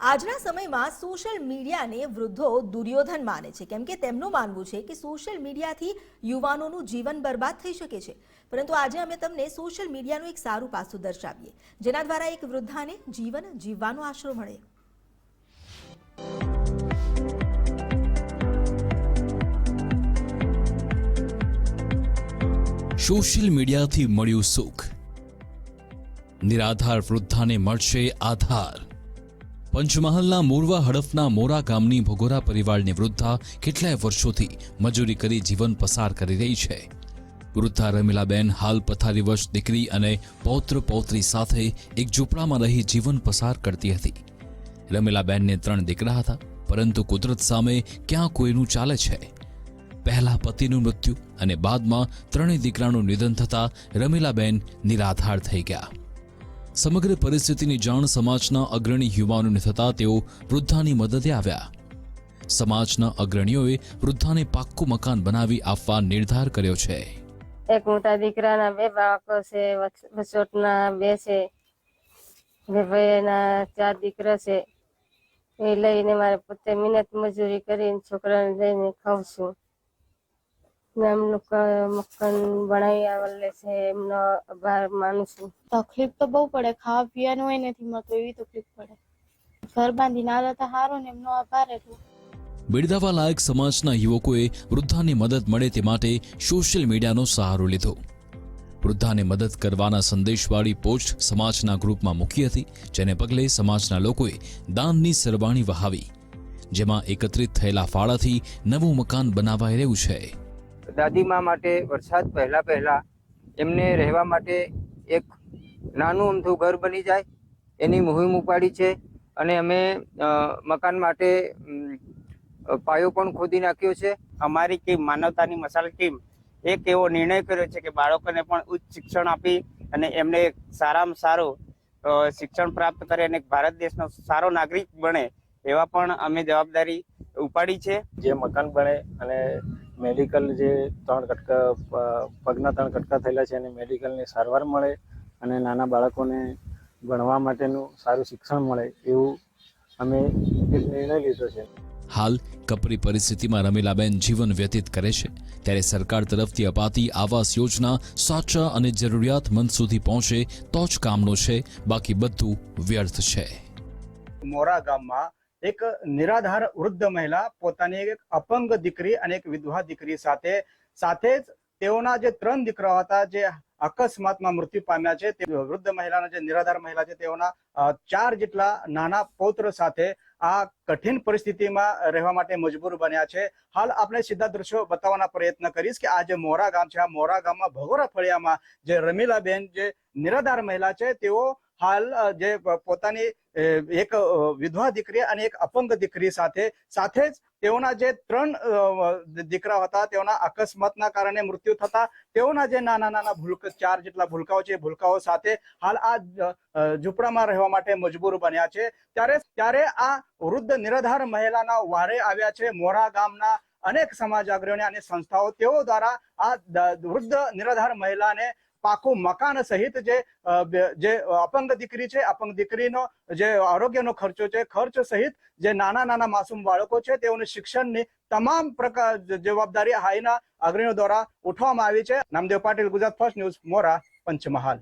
આજના સમયમાં સોશિયલ મીડિયાને વૃદ્ધો દુર્યોધન માને છે. કેમ કે તેમનું માનવું છે કે સોશિયલ મીડિયાથી યુવાનોનું જીવન બરબાદ થઈ શકે છે. પરંતુ આજે અમે તમને સોશિયલ મીડિયાનું એક સારું પાસું દર્શાવીએ. જેના દ્વારા એક વૃદ્ધાને જીવન જીવવાનો આશરો મળે. સોશિયલ મીડિયાથી મળ્યું સુખ. નિરાધાર વૃદ્ધાને મળશે આધાર. પંચમહાલના મોરવા હડફના મોરા ગામની ભોગોરા પરિવારની વૃદ્ધા કેટલાય વર્ષોથી મજૂરી કરી જીવન પસાર કરી રહી છે. વૃદ્ધા રમીલાબેન હાલ પથારીવશ દીકરી અને પૌત્ર પૌત્રી સાથે એક ઝૂંપડામાં રહી જીવન પસાર કરતી હતી. રમીલાબેનને ત્રણ દીકરા હતા, પરંતુ કુદરત સામે ક્યાં કોઈનું ચાલે છે? પહેલા પતિનું મૃત્યુ અને બાદમાં ત્રણેય દીકરાનું નિધન થતાં રમીલાબેન નિરાધાર થઈ ગયા. સમગ્ર પરિસ્થિતિની જાણ સમાજના અગ્રણી યુવાનોને થતા તેઓ વૃદ્ધાની મદદે આવ્યા. સમાજના અગ્રણીઓએ વૃદ્ધાને પાક્કું મકાન બનાવી આપવા નિર્ધાર કર્યો છે. એક મોટા દીકરાના બે બાળકો છે વચોટના બે છે, બે ભાઈના ચાર દીકરા છે. એ લઈને મારે પોતે મહેનત મજૂરી કરીને છોકરાને લઈને ખાઉં છું. ને લોકો મકાન બનાવી આવેલે છે એમનો આભાર માનું છું. તકલીફ તો બહુ પડે ખાવા પીવાનું હોય નથી મળતું એવી તકલીફ પડે. ઘર બાંધી ના તો સારું ને એમનો આભાર એટલો. બિરદાવા લાયક સમાજના યુવકોએ વૃદ્ધાની મદદ મળે તે માટે સોશિયલ મીડિયાનો સહારો લીધો. વૃદ્ધાને મદદ કરવાના સંદેશવાળી પોસ્ટ સમાજના ગ્રુપમાં મૂકી હતી જેને પગલે સમાજના લોકોએ દાનની સરવાણી વહાવી. જેમાં એકત્રિત થયેલા ફાળાથી નવું મકાન બનાવાઈ રહ્યું છે. દાદીમા માટે વરસાદ પહેલાં પહેલાં એમને રહેવા માટે એક નાનું અમથું ઘર બની જાય એની મુહિમ ઉપાડી છે અને અમે મકાન માટે પાયો પણ ખોદી નાખ્યો છે. અમારી ટીમ માનવતાની મસાલ ટીમ એક એવો નિર્ણય કર્યો છે કે બાળકોને પણ ઉચ્ચ શિક્ષણ આપી અને એમને સારામાં સારું શિક્ષણ પ્રાપ્ત કરે અને એક ભારત દેશનો સારો નાગરિક બને એવા પણ અમે જવાબદારી ઉપાડી છે. જે મકાન બને અને મેડિકલ જે ત્રણ કટકા પ- પગના ત્રણ કટકા થયેલા છે એને મેડિકલની સારવાર મળે અને નાના બાળકોને ભણવા માટેનું સારું શિક્ષણ મળે એવું અમે એક નિર્ણય લીધો છે. હાલ કપરી પરિસ્થિતિમાં રમીલાબેન જીવન વ્યતીત કરે છે. ત્યારે સરકાર તરફથી અપાતી આવાસ યોજના સાચા અને જરૂરિયાતમંદ સુધી પહોંચે તો જ કામનો છે. બાકી બધું વ્યર્થ છે. મોરા ગામમાં એક નિરાધાર વૃદ્ધ મહિલા પોતાની એક અપંગ દીકરી અને એક વિધવા દીકરી સાથે સાથે જ તેઓના જે ત્રણ દીકરાઓ હતા, જે અકસ્માતમાં મૃત્યુ પામ્યા છે, તે વૃદ્ધ મહિલાના જે નિરાધાર મહિલા છે, તેઓના ચાર જેટલા નાના પૌત્ર સાથે આ કઠિન પરિસ્થિતિમાં રહેવા માટે મજબૂર બન્યા છે. હાલ આપણે સીધા દ્રશ્યો બતાવવાના પ્રયત્ન કરીશ કે આ જે મોરા ગામ છે, આ મોરા ગામમાં ભગોરા ફળિયામાં જે રમીલાબેન જે નિરાધાર મહિલા છે, તેઓ હાલ જે પોતાની એક વિધવા દીકરી અને એક અપંગ દીકરી સાથે સાથે જ તેઓના જે ત્રણ દીકરા હતા, તેઓના અકસ્માતના કારણે મૃત્યુ થતા, તેઓના જે નાના નાના ભૂલક, ચાર જેટલા ભૂલકાઓ છે ભૂલકાઓ સાથે હાલ આ ઝૂંપડામાં રહેવા માટે મજબૂર બન્યા છે. ત્યારે ત્યારે આ વૃદ્ધ નિરાધાર મહિલાના વારે આવ્યા છે, મોરા ગામના અનેક સમાજ અગ્રણીઓ અને સંસ્થાઓ, તેઓ દ્વારા આ વૃદ્ધ નિરાધાર મહિલાને પાકું મકાન સહિત જે જે અપંગ દીકરી છે, અપંગ દીકરીનો જે આરોગ્યનો ખર્ચો છે, ખર્ચ સહિત જે નાના નાના માસૂમ બાળકો છે, તેઓને શિક્ષણની તમામ પ્રકાર જવાબદારી હાઈના અગ્રણીઓ દ્વારા ઉઠવામાં આવી છે. Namdev Patil, Gujarat first news, Mora, Panchmahal.